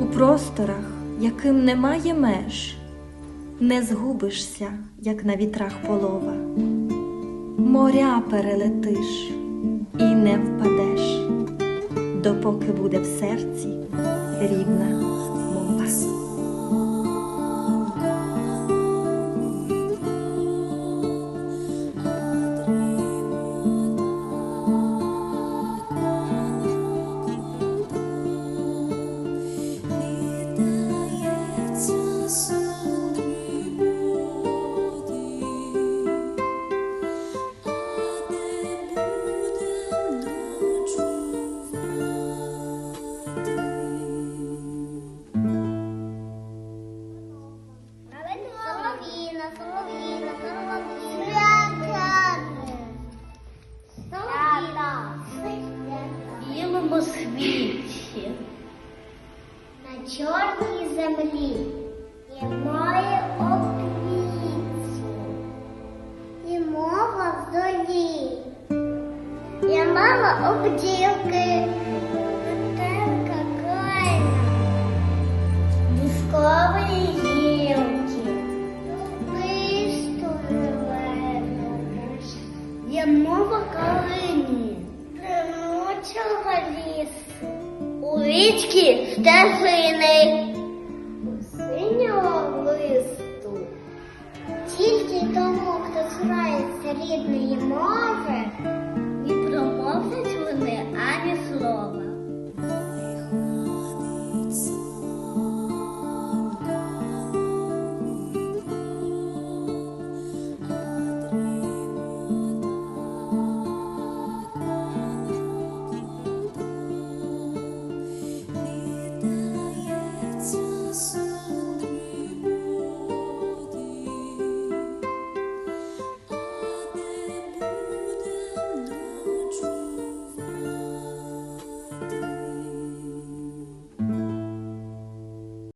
У просторах, яким немає меж, не згубишся, як на вітрах полова, моря перелетиш і не впадеш, допоки буде в серці рідна білому світі. На чорній землі є море оквітів, і мова в долі. Я мама обділки, Метелка крайна, Бускової гілки, Листу зеленого, Є мова калині, Тремучого лісу, у річки стежини. синього листу. Тільки тому, хто цурається рідної мови,